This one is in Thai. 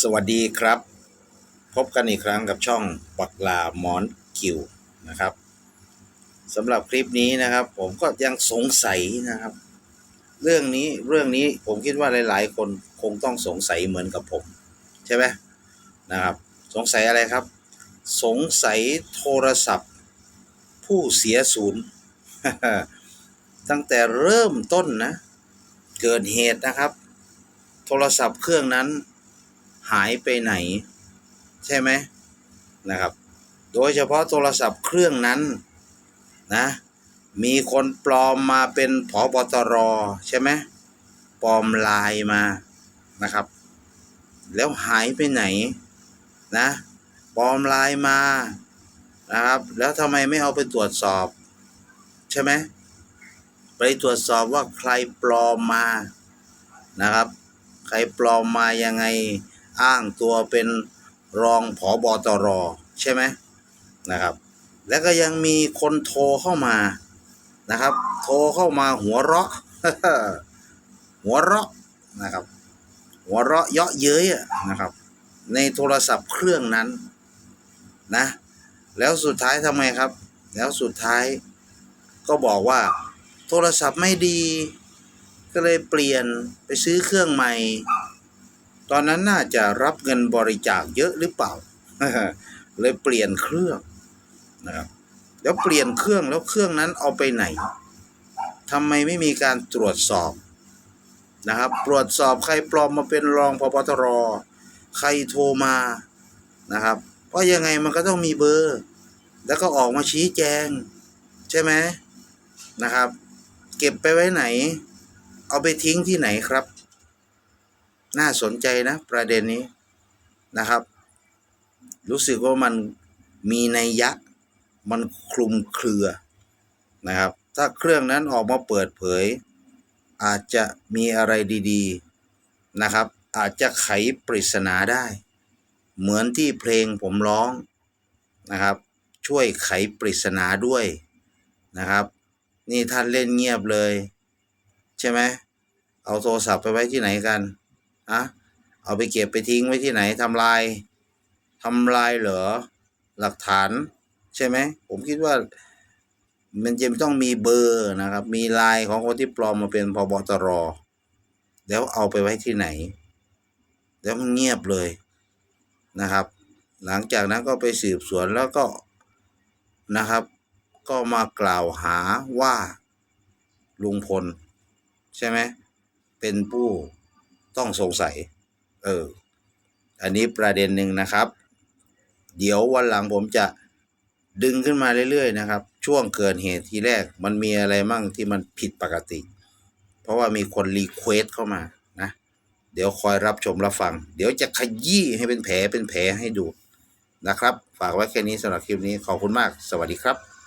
สวัสดีครับ พบกันอีกครั้งกับช่องปักลาหมอนกิวนะครับสำหรับคลิปนี้นะครับ ผมก็ยังสงสัยนะครับ เรื่องนี้เรื่องนี้ผมคิดว่าหลาย ๆ คนคงต้องสงสัยเหมือนกับผม ใช่ไหมนะครับ สงสัยอะไรครับ สงสัยโทรศัพท์ ผู้เสียศูนย์ ตั้งแต่เริ่มต้นนะ เกิดเหตุนะครับ โทรศัพท์เครื่องนั้น หายไปไหน ใช่ไหมนะครับ โดยเฉพาะโทรศัพท์เครื่องนั้นนะมีคนปลอมมาเป็นผอบตรใช่ไหมปลอมลน์มานะครับ แล้วหายไปไหนนะปลอมลน์มานะครับ แล้วทำไมไม่เอาไปตรวจสอบ ใช่ไหมไปตรวจสอบว่าใครปลอมมานะครับ ใครปลอมมายังไง อ้างตัวเป็นรองผอบอตรใช่ไหมนะครับ แล้วก็ยังมีคนโทรเข้ามานะครับ โทรเข้ามาหัวเราะ หัวเราะนะครับ หัวเราะเยาะเย้ยนะครับ ในโทรศัพท์เครื่องนั้นนะ แล้วสุดท้ายทำไมครับ แล้วสุดท้ายก็บอกว่า โทรศัพท์ไม่ดี ก็เลยเปลี่ยนไปซื้อเครื่องใหม่ ตอนนั้นน่าจะรับเงินบริจาคเยอะหรือเปล่า เลยเปลี่ยนเครื่องนะครับ แล้วเปลี่ยนเครื่องแล้วเครื่องนั้นเอาไปไหนทำไมไม่มีการตรวจสอบนะครับ ตรวจสอบใครปลอมมาเป็นรองพบตร ใครโทรมานะครับเพราะยังไงมันก็ต้องมีเบอร์ แล้วก็ออกมาชี้แจง ใช่ไหมนะครับ เก็บไปไว้ไหน เอาไปทิ้งที่ไหนครับ น่าสนใจนะประเด็นนี้นะครับ รู้สึกว่ามันมีในัยยะมันคลุมเครือนะครับ ถ้าเครื่องนั้นออกมาเปิดเผย อาจจะมีอะไรดีๆนะครับ อาจจะไขปริศนาได้ เหมือนที่เพลงผมร้องนะครับ ช่วยไขปริศนาด้วยนะครับ นี่ท่านเล่นเงียบเลย ใช่ไหมเอาโทรศัพท์ไปไว้ที่ไหนกัน อะเอาไปเก็บไปทิ้งไว้ที่ไหนทำลายทำลายเหรอหลักฐานใช่ไหมผมคิดว่ามันจะต้องมีเบอร์นะครับ มีลายของคนที่ปลอมมาเป็นพบตร แล้วเอาไปไว้ที่ไหน แล้วมันเงียบเลยนะครับ หลังจากนั้นก็ไปสืบสวนแล้วก็นะครับ ก็มากล่าวหาว่าลุงพล ใช่ไหมเป็นผู้ ต้องสงสัย เออ อันนี้ประเด็นหนึ่งนะครับ เดี๋ยววันหลังผมจะดึงขึ้นมาเรื่อยๆนะครับ ช่วงเกิดเหตุทีแรกมันมีอะไรมั่งที่มันผิดปกติ เพราะว่ามีคนรีเควสเข้ามานะ เดี๋ยวคอยรับชมรับฟัง เดี๋ยวจะขยี้ให้เป็นแผลเป็นแผลให้ดูนะครับ ฝากไว้แค่นี้สำหรับคลิปนี้ขอบคุณมาก สวัสดีครับ